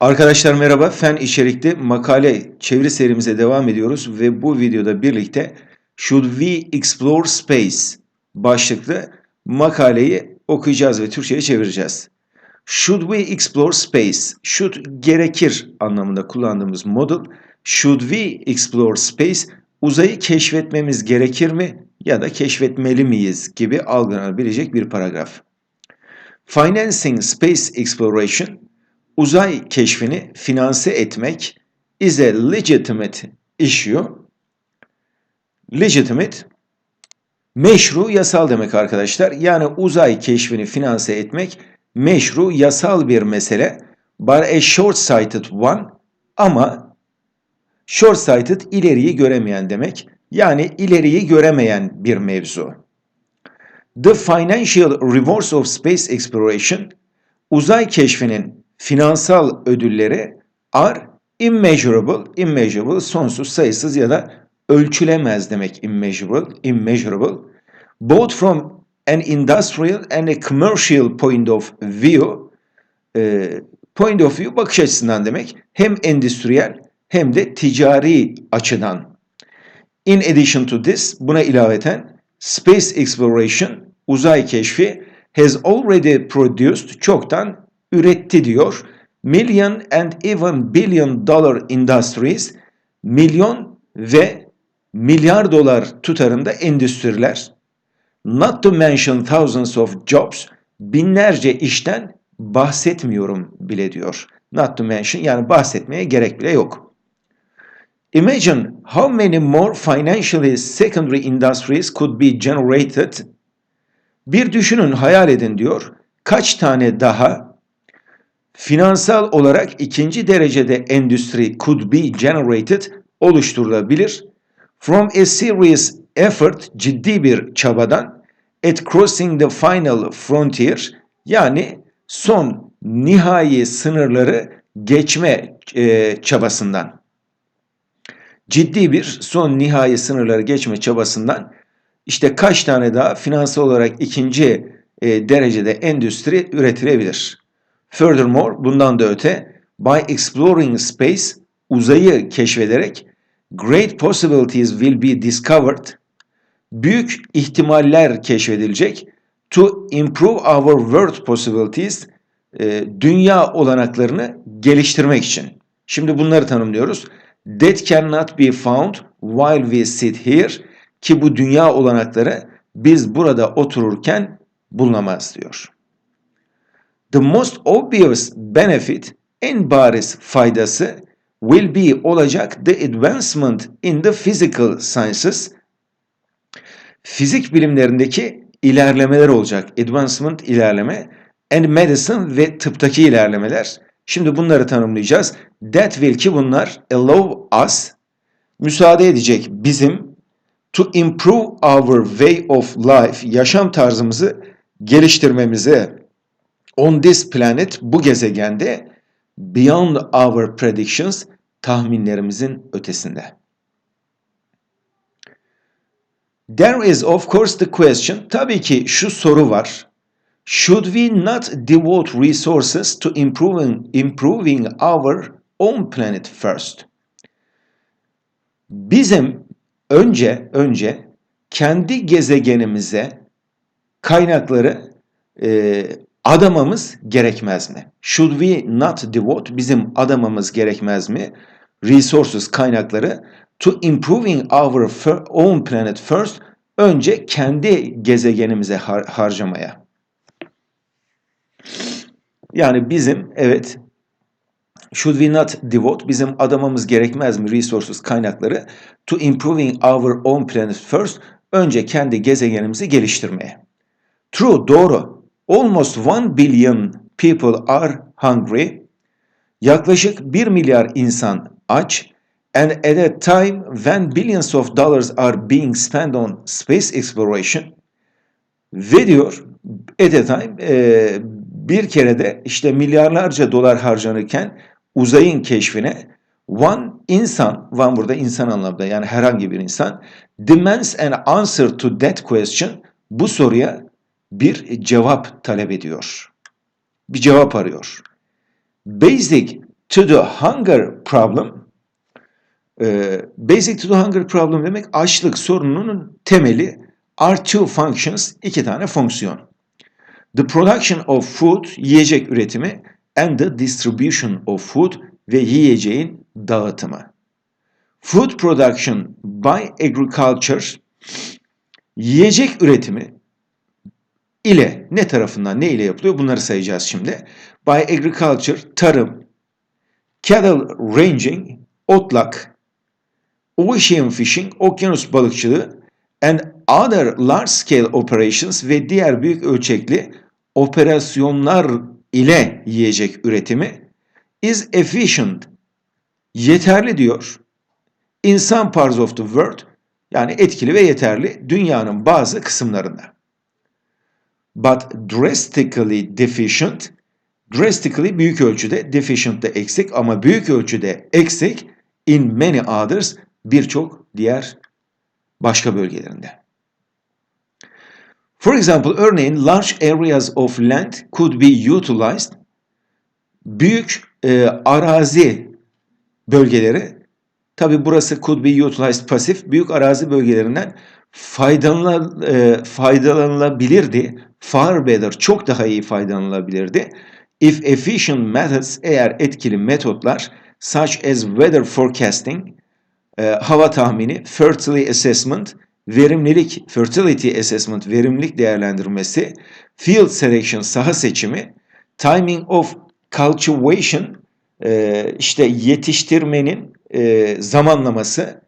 Arkadaşlar merhaba. Fen içerikli makale çeviri serimize devam ediyoruz ve bu videoda birlikte Should We Explore Space başlıklı makaleyi okuyacağız ve Türkçe'ye çevireceğiz. Should we explore space? Should gerekir anlamında kullandığımız model. Should we explore space? Uzayı keşfetmemiz gerekir mi ya da keşfetmeli miyiz gibi algılanabilecek bir paragraf. Financing space exploration uzay keşfini finanse etmek is a legitimate issue. Legitimate meşru yasal demek arkadaşlar. Yani uzay keşfini finanse etmek meşru yasal bir mesele. But a short-sighted one ama short-sighted ileriyi göremeyen demek. Yani ileriyi göremeyen bir mevzu. The financial rewards of space exploration uzay keşfinin finansal ödülleri are immeasurable, immeasurable sonsuz, sayısız ya da ölçülemez demek immeasurable, immeasurable. Both from an industrial and a commercial point of view, e, point of view bakış açısından demek. Hem endüstriyel hem de ticari açıdan. In addition to this, buna ilaveten space exploration, uzay keşfi has already produced, çoktan üretti diyor. Million and even billion dollar industries, milyon ve milyar dolar tutarında endüstriler, not to mention thousands of jobs, binlerce işten bahsetmiyorum bile diyor. Not to mention yani bahsetmeye gerek bile yok. Imagine how many more financially secondary industries could be generated. Bir düşünün, hayal edin diyor. Kaç tane daha finansal olarak ikinci derecede endüstri could be generated oluşturulabilir from a serious effort ciddi bir çabadan at crossing the final frontier yani son nihai sınırları geçme e, çabasından ciddi bir son nihai sınırları geçme çabasından işte kaç tane daha finansal olarak ikinci e, derecede endüstri üretilebilir. Furthermore, bundan da öte, by exploring space, uzayı keşfederek, great possibilities will be discovered, büyük ihtimaller keşfedilecek, to improve our world possibilities, e, dünya olanaklarını geliştirmek için. Şimdi bunları tanımlıyoruz. That cannot be found while we sit here, ki bu dünya olanakları biz burada otururken bulunamaz diyor. The most obvious benefit, en bariz faydası will be olacak the advancement in the physical sciences. Fizik bilimlerindeki ilerlemeler olacak. Advancement ilerleme and medicine ve tıptaki ilerlemeler. Şimdi bunları tanımlayacağız. That will ki bunlar allow us müsaade edecek bizim to improve our way of life yaşam tarzımızı geliştirmemize on this planet bu gezegende beyond our predictions tahminlerimizin ötesinde. There is of course the question. Tabii ki şu soru var. Should we not devote resources to improving improving our own planet first? Bizim önce önce kendi gezegenimize kaynakları e, adamamız gerekmez mi? Should we not devote bizim adamamız gerekmez mi? Resources kaynakları to improving our own planet first önce kendi gezegenimize har harcamaya. Yani bizim evet should we not devote bizim adamamız gerekmez mi resources kaynakları to improving our own planet first önce kendi gezegenimizi geliştirmeye. True doğru. Almost 1 billion people are hungry. Yaklaşık 1 milyar insan aç. And at a time when billions of dollars are being spent on space exploration. Ve diyor at a time e, bir kere de işte milyarlarca dolar harcanırken uzayın keşfine one insan, one burada insan anlamda yani herhangi bir insan demands an answer to that question bu soruya bir cevap talep ediyor. Bir cevap arıyor. Basic to the hunger problem e, basic to the hunger problem demek açlık sorununun temeli are two functions, iki tane fonksiyon. The production of food, yiyecek üretimi and the distribution of food ve yiyeceğin dağıtımı. Food production by agriculture, yiyecek üretimi ile ne tarafından ne ile yapılıyor bunları sayacağız şimdi. By agriculture, tarım, cattle ranging, otlak, ocean fishing, okyanus balıkçılığı and other large scale operations ve diğer büyük ölçekli operasyonlar ile yiyecek üretimi is efficient yeterli diyor. In some parts of the world yani etkili ve yeterli dünyanın bazı kısımlarında. But drastically deficient drastically büyük ölçüde deficient de eksik ama büyük ölçüde eksik in many others birçok diğer başka bölgelerinde. For example, örneğin large areas of land could be utilized. Büyük e, arazi bölgeleri, tabi burası could be utilized pasif, büyük arazi bölgelerinden e, faydalanılabilirdi. Far better, çok daha iyi faydalanılabilirdi. If efficient methods, eğer etkili metotlar, such as weather forecasting, e, hava tahmini, fertility assessment, verimlilik, fertility assessment, verimlilik değerlendirmesi, field selection, saha seçimi, timing of cultivation, e, işte yetiştirmenin e, zamanlaması,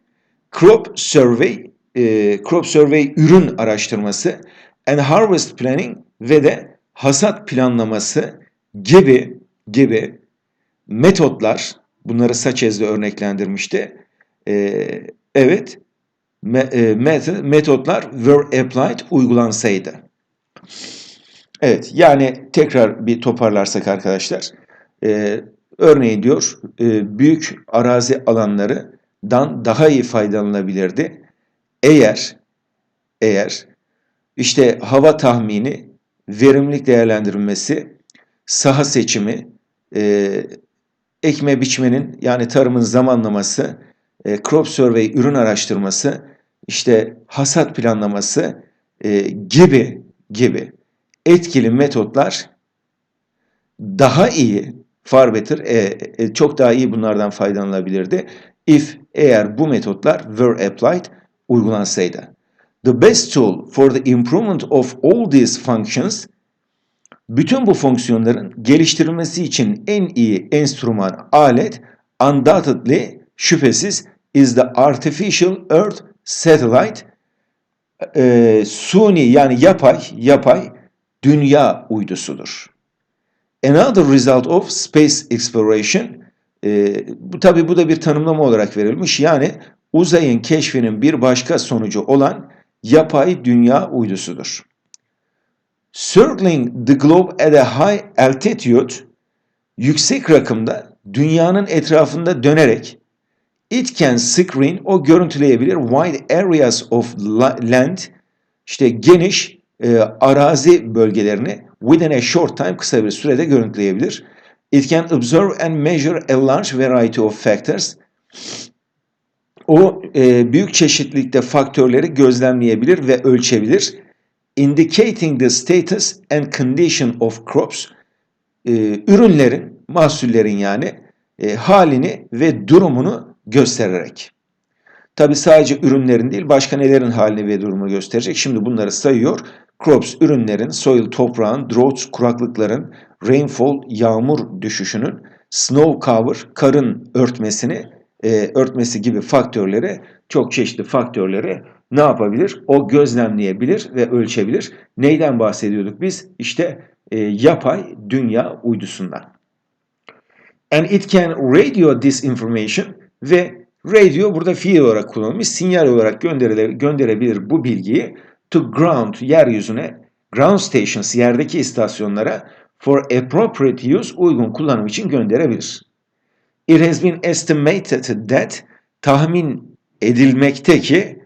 crop survey, e, crop survey ürün araştırması, and harvest planning ve de hasat planlaması gibi gibi metotlar, bunları Saçez'de örneklendirmişti. E, evet, e, metotlar were applied uygulansaydı. Evet yani tekrar bir toparlarsak arkadaşlar. E, örneğin diyor e, büyük arazi alanlarından daha iyi faydalanabilirdi. Eğer eğer işte hava tahmini, verimlilik değerlendirilmesi, saha seçimi, e, ekme biçmenin yani tarımın zamanlaması, e, crop survey ürün araştırması, işte hasat planlaması e, gibi gibi etkili metotlar daha iyi, far better, e, e, çok daha iyi bunlardan faydalanılabilirdi. If eğer bu metotlar were applied, uygulansaydı. The best tool for the improvement of all these functions bütün bu fonksiyonların geliştirilmesi için en iyi enstrüman, alet undoubtedly şüphesiz is the artificial earth satellite e, suni yani yapay yapay dünya uydusudur. Another result of space exploration e, bu tabi bu da bir tanımlama olarak verilmiş. Yani uzayın keşfinin bir başka sonucu olan yapay dünya uydusudur. Circling the globe at a high altitude yüksek rakımda dünyanın etrafında dönerek It can screen, o görüntüleyebilir wide areas of land, işte geniş e, arazi bölgelerini within a short time, kısa bir sürede görüntüleyebilir. It can observe and measure a large variety of factors. O e, büyük çeşitlilikte faktörleri gözlemleyebilir ve ölçebilir. Indicating the status and condition of crops, e, ürünlerin, mahsullerin yani e, halini ve durumunu göstererek. Tabi sadece ürünlerin değil başka nelerin halini ve durumu gösterecek. Şimdi bunları sayıyor. Crops ürünlerin, soil toprağın, droughts kuraklıkların, rainfall yağmur düşüşünün, snow cover karın örtmesini e, örtmesi gibi faktörleri çok çeşitli faktörleri ne yapabilir? O gözlemleyebilir ve ölçebilir. Neyden bahsediyorduk biz? İşte e, yapay dünya uydusundan. And it can radio this information ve radio burada fiil olarak kullanılmış sinyal olarak gönderebilir bu bilgiyi to ground yeryüzüne ground stations yerdeki istasyonlara for appropriate use uygun kullanım için gönderebilir. It has been estimated that tahmin edilmekte ki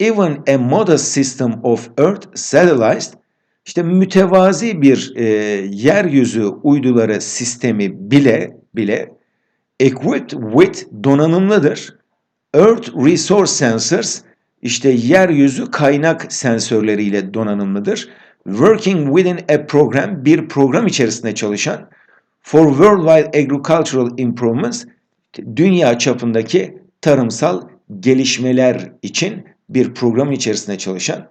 even a modest system of earth satellites işte mütevazi bir e, yeryüzü uyduları sistemi bile bile Equipped with donanımlıdır. Earth Resource Sensors işte yeryüzü kaynak sensörleriyle donanımlıdır. Working within a program bir program içerisinde çalışan for worldwide agricultural improvements dünya çapındaki tarımsal gelişmeler için bir program içerisinde çalışan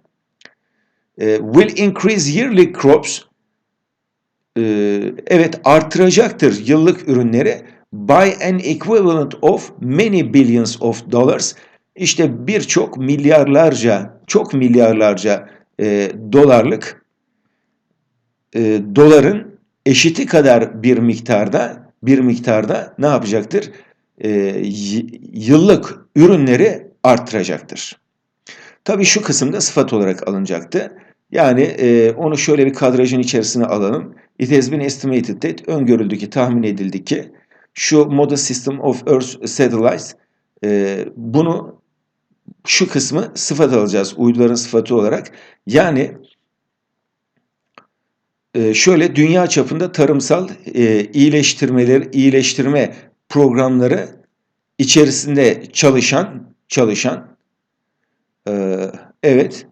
e, will increase yearly crops e, evet artıracaktır yıllık ürünleri by an equivalent of many billions of dollars. İşte birçok milyarlarca çok milyarlarca e, dolarlık e, doların eşiti kadar bir miktarda bir miktarda ne yapacaktır? E, yıllık ürünleri arttıracaktır. Tabii şu kısımda sıfat olarak alınacaktı. Yani e, onu şöyle bir kadrajın içerisine alalım. It has been estimated that öngörüldü ki tahmin edildi ki şu Model System of Earth Satellites e, bunu şu kısmı sıfat alacağız uyduların sıfatı olarak. Yani şöyle dünya çapında tarımsal e, iyileştirmeler, iyileştirme programları içerisinde çalışan çalışan e, evet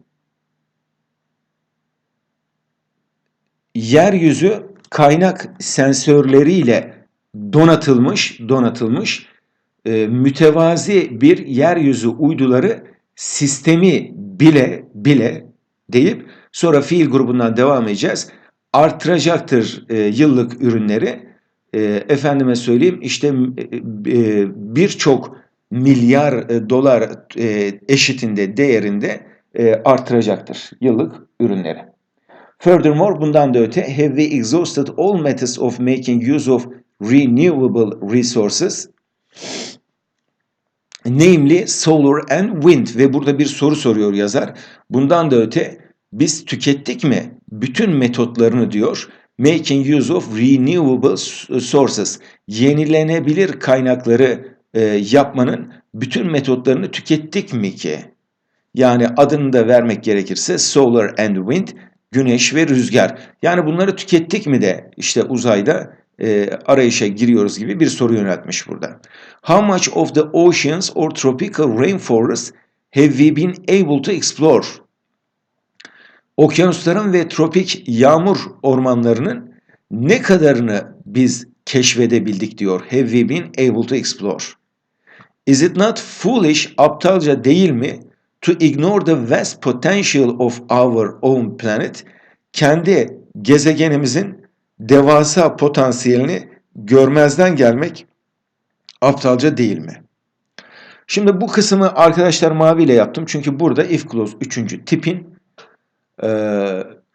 yeryüzü kaynak sensörleriyle donatılmış donatılmış e, mütevazi bir yeryüzü uyduları sistemi bile bile deyip sonra fiil grubundan devam edeceğiz. Artıracaktır e, yıllık ürünleri. E, efendime söyleyeyim işte e, e, birçok milyar e, dolar e, eşitinde değerinde e, artıracaktır yıllık ürünleri. Furthermore bundan da öte have we exhausted all methods of making use of renewable resources namely solar and wind ve burada bir soru soruyor yazar. Bundan da öte biz tükettik mi bütün metotlarını diyor making use of renewable sources yenilenebilir kaynakları e, yapmanın bütün metotlarını tükettik mi ki? Yani adını da vermek gerekirse solar and wind güneş ve rüzgar. Yani bunları tükettik mi de işte uzayda e, arayışa giriyoruz gibi bir soru yöneltmiş burada. How much of the oceans or tropical rainforests have we been able to explore? Okyanusların ve tropik yağmur ormanlarının ne kadarını biz keşfedebildik diyor. Have we been able to explore? Is it not foolish, aptalca değil mi to ignore the vast potential of our own planet? Kendi gezegenimizin devasa potansiyelini görmezden gelmek aptalca değil mi? Şimdi bu kısmı arkadaşlar maviyle yaptım. Çünkü burada if clause 3. tipin e,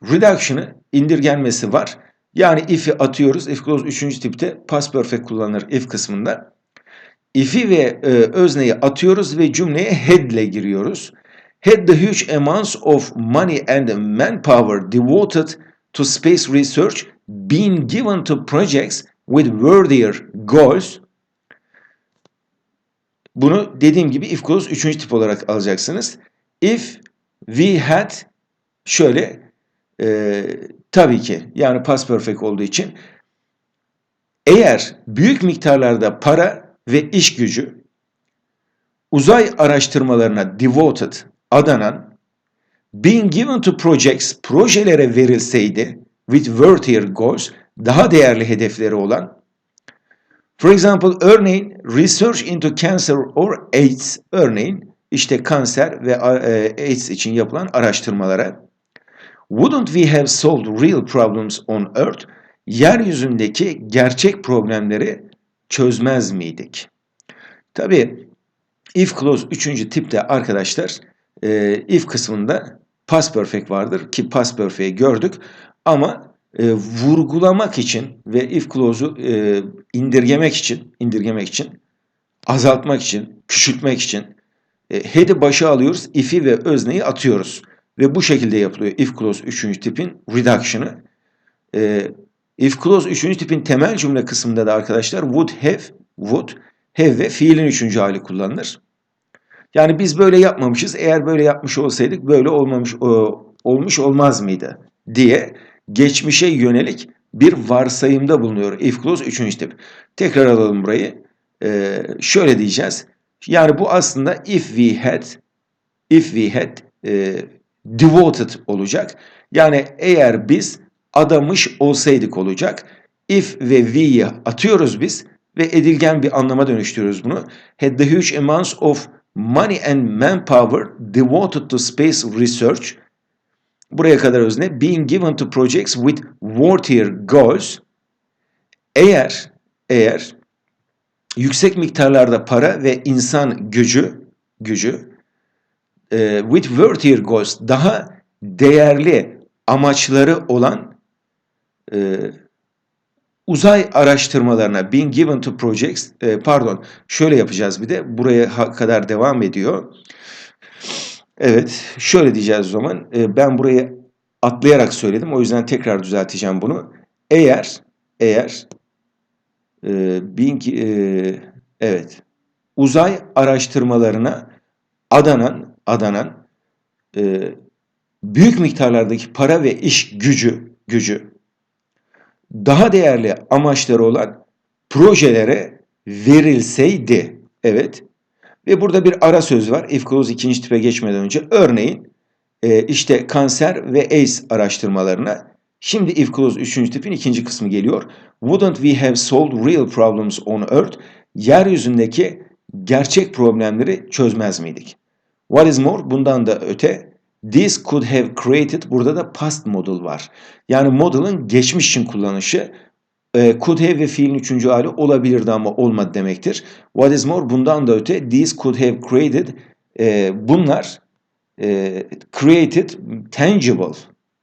reduction'ı indirgenmesi var. Yani if'i atıyoruz. If clause 3. tipte past perfect kullanılır if kısmında. If'i ve e, özneyi atıyoruz ve cümleye had ile giriyoruz. Had the huge amounts of money and manpower devoted to space research been given to projects with worthier goals bunu dediğim gibi if clause 3. tip olarak alacaksınız. If we had şöyle e, tabii ki yani past perfect olduğu için eğer büyük miktarlarda para ve iş gücü uzay araştırmalarına devoted, adanan, being given to projects, projelere verilseydi with worthier goals, daha değerli hedefleri olan, for example, örneğin research into cancer or AIDS, örneğin işte kanser ve e, AIDS için yapılan araştırmalara, wouldn't we have solved real problems on Earth, yeryüzündeki gerçek problemleri çözmez miydik? Tabi if clause 3. tipte arkadaşlar e, if kısmında past perfect vardır ki past perfect'i gördük ama e, vurgulamak için ve if clause'u e, indirgemek için indirgemek için azaltmak için küçültmek için e, head'i başa alıyoruz if'i ve özneyi atıyoruz ve bu şekilde yapılıyor if clause 3. tipin reduction'ı e, if clause 3. tipin temel cümle kısmında da arkadaşlar would have would have ve fiilin üçüncü hali kullanılır. Yani biz böyle yapmamışız. Eğer böyle yapmış olsaydık böyle olmamış olmuş olmaz mıydı diye geçmişe yönelik bir varsayımda bulunuyor. If clause 3. tip. Tekrar alalım burayı. e, şöyle diyeceğiz. Yani bu aslında if we had if we had e, devoted olacak. Yani eğer biz adamış olsaydık olacak. If ve we'yi atıyoruz biz ve edilgen bir anlama dönüştürüyoruz bunu. Had the huge amounts of money and manpower devoted to space research buraya kadar özne being given to projects with worthier goals eğer eğer yüksek miktarlarda para ve insan gücü gücü e, with worthier goals daha değerli amaçları olan e, uzay araştırmalarına being given to projects e, pardon şöyle yapacağız bir de buraya kadar devam ediyor. Evet şöyle diyeceğiz o zaman e, ben burayı atlayarak söyledim o yüzden tekrar düzelteceğim bunu. Eğer eğer e, being e, evet uzay araştırmalarına adanan adanan e, büyük miktarlardaki para ve iş gücü gücü daha değerli amaçları olan projelere verilseydi. Evet. Ve burada bir ara söz var. If clause ikinci tipe geçmeden önce. Örneğin e, işte kanser ve AIDS araştırmalarına. Şimdi if clause üçüncü tipin ikinci kısmı geliyor. Wouldn't we have solved real problems on earth? Yeryüzündeki gerçek problemleri çözmez miydik? What is more? Bundan da öte This could have created burada da past model var. Yani model'ın geçmiş için kullanışı e, could have ve fiilin üçüncü hali olabilirdi ama olmadı demektir. What is more bundan da öte this could have created e, bunlar e, created tangible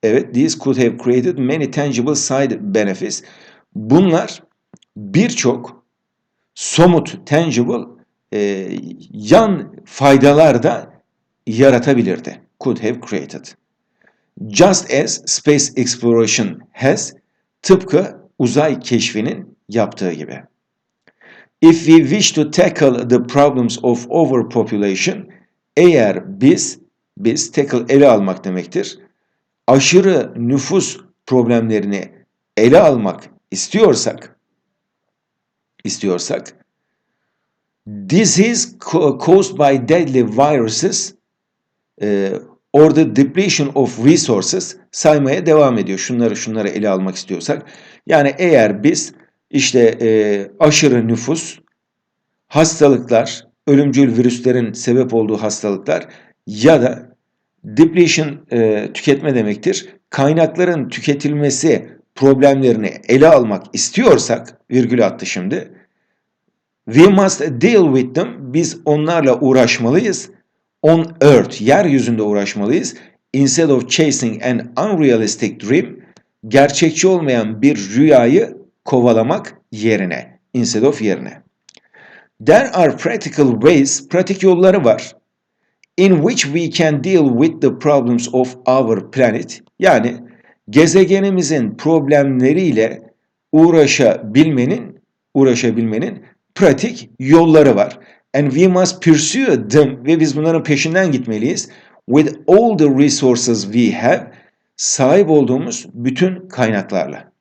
evet this could have created many tangible side benefits. Bunlar birçok somut tangible e, yan faydalar da yaratabilirdi could have created. Just as space exploration has, tıpkı uzay keşfinin yaptığı gibi. If we wish to tackle the problems of overpopulation, eğer biz, biz tackle ele almak demektir, aşırı nüfus problemlerini ele almak istiyorsak, istiyorsak, is caused by deadly viruses e, orada depletion of resources saymaya devam ediyor. Şunları şunları ele almak istiyorsak. Yani eğer biz işte e, aşırı nüfus, hastalıklar, ölümcül virüslerin sebep olduğu hastalıklar ya da depletion e, tüketme demektir. Kaynakların tüketilmesi problemlerini ele almak istiyorsak, virgül attı şimdi, we must deal with them, biz onlarla uğraşmalıyız on earth, yeryüzünde uğraşmalıyız. Instead of chasing an unrealistic dream, gerçekçi olmayan bir rüyayı kovalamak yerine. Instead of yerine. There are practical ways, pratik yolları var. In which we can deal with the problems of our planet. Yani gezegenimizin problemleriyle uğraşabilmenin, uğraşabilmenin pratik yolları var. And we must pursue them ve biz bunların peşinden gitmeliyiz. With all the resources we have sahip olduğumuz bütün kaynaklarla.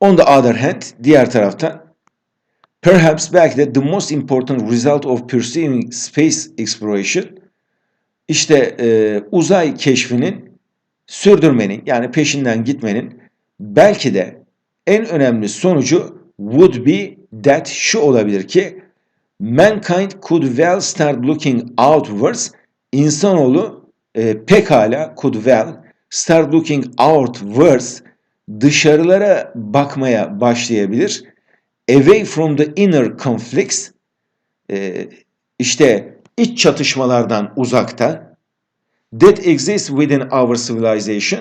On the other hand, diğer taraftan perhaps belki de the most important result of pursuing space exploration işte e, uzay keşfinin sürdürmenin yani peşinden gitmenin belki de en önemli sonucu would be that şu olabilir ki mankind could well start looking outwards. İnsanoğlu e, pekala could well start looking outwards dışarılara bakmaya başlayabilir. Away from the inner conflicts e, işte iç çatışmalardan uzakta that exists within our civilization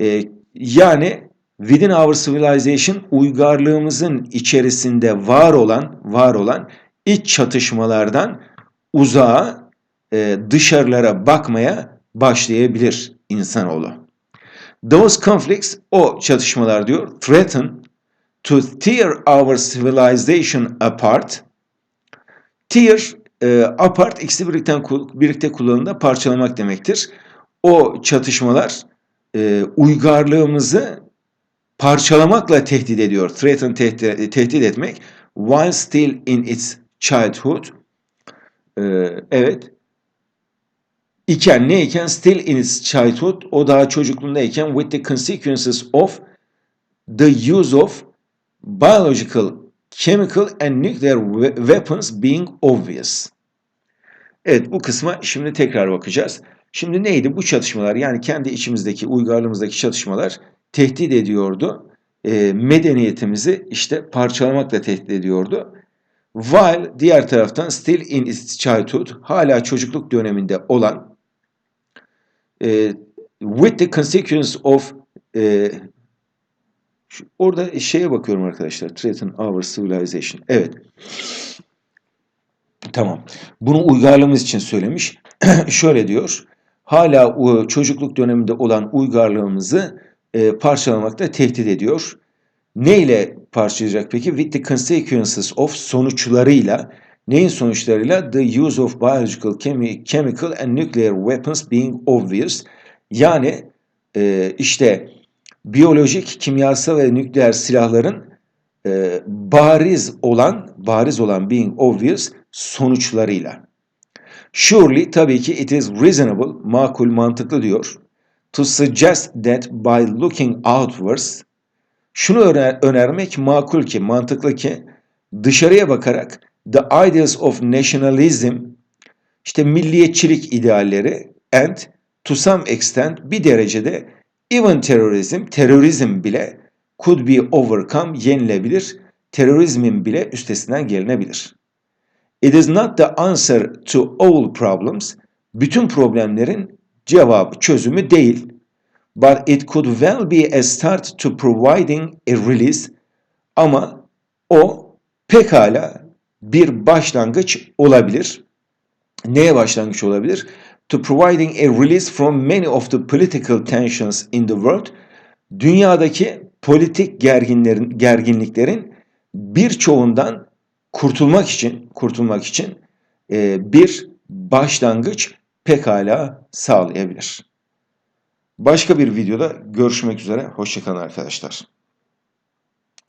e, yani within our civilization uygarlığımızın içerisinde var olan var olan iç çatışmalardan uzağa, e, dışarılara bakmaya başlayabilir insanoğlu. Those conflicts, o çatışmalar diyor, threaten to tear our civilization apart. Tear, e, apart ikisi birlikte, birlikte kullanımda parçalamak demektir. O çatışmalar e, uygarlığımızı parçalamakla tehdit ediyor. Threaten tehdit, tehdit etmek while still in its childhood. Ee, evet. İken neyken still in its childhood o daha çocukluğundayken with the consequences of the use of biological, chemical and nuclear we- weapons being obvious. Evet bu kısma şimdi tekrar bakacağız. Şimdi neydi bu çatışmalar yani kendi içimizdeki uygarlığımızdaki çatışmalar tehdit ediyordu. E, medeniyetimizi işte parçalamakla tehdit ediyordu. While diğer taraftan still in its childhood hala çocukluk döneminde olan e, with the consequence of e, şu- orada şeye bakıyorum arkadaşlar. Threaten our civilization. Evet. Tamam. Bunu uygarlığımız için söylemiş. Şöyle diyor. Hala o çocukluk döneminde olan uygarlığımızı e, parçalamakta tehdit ediyor. Neyle parçalayacak peki? With the consequences of sonuçlarıyla. Neyin sonuçlarıyla? The use of biological, chemi- chemical and nuclear weapons being obvious. Yani e, işte biyolojik, kimyasal ve nükleer silahların e, bariz olan, bariz olan being obvious sonuçlarıyla. Surely tabii ki it is reasonable, makul, mantıklı diyor. To suggest that by looking outwards, şunu öner- önermek makul ki, mantıklı ki, dışarıya bakarak the ideals of nationalism, işte milliyetçilik idealleri and to some extent bir derecede even terrorism, terörizm bile could be overcome, yenilebilir, terörizmin bile üstesinden gelinebilir. It is not the answer to all problems. Bütün problemlerin cevabı, çözümü değil. But it could well be a start to providing a release. Ama o pekala bir başlangıç olabilir. Neye başlangıç olabilir? To providing a release from many of the political tensions in the world. Dünyadaki politik gerginlerin, gerginliklerin birçoğundan kurtulmak için kurtulmak için bir başlangıç pekala sağlayabilir. Başka bir videoda görüşmek üzere. Hoşçakalın arkadaşlar.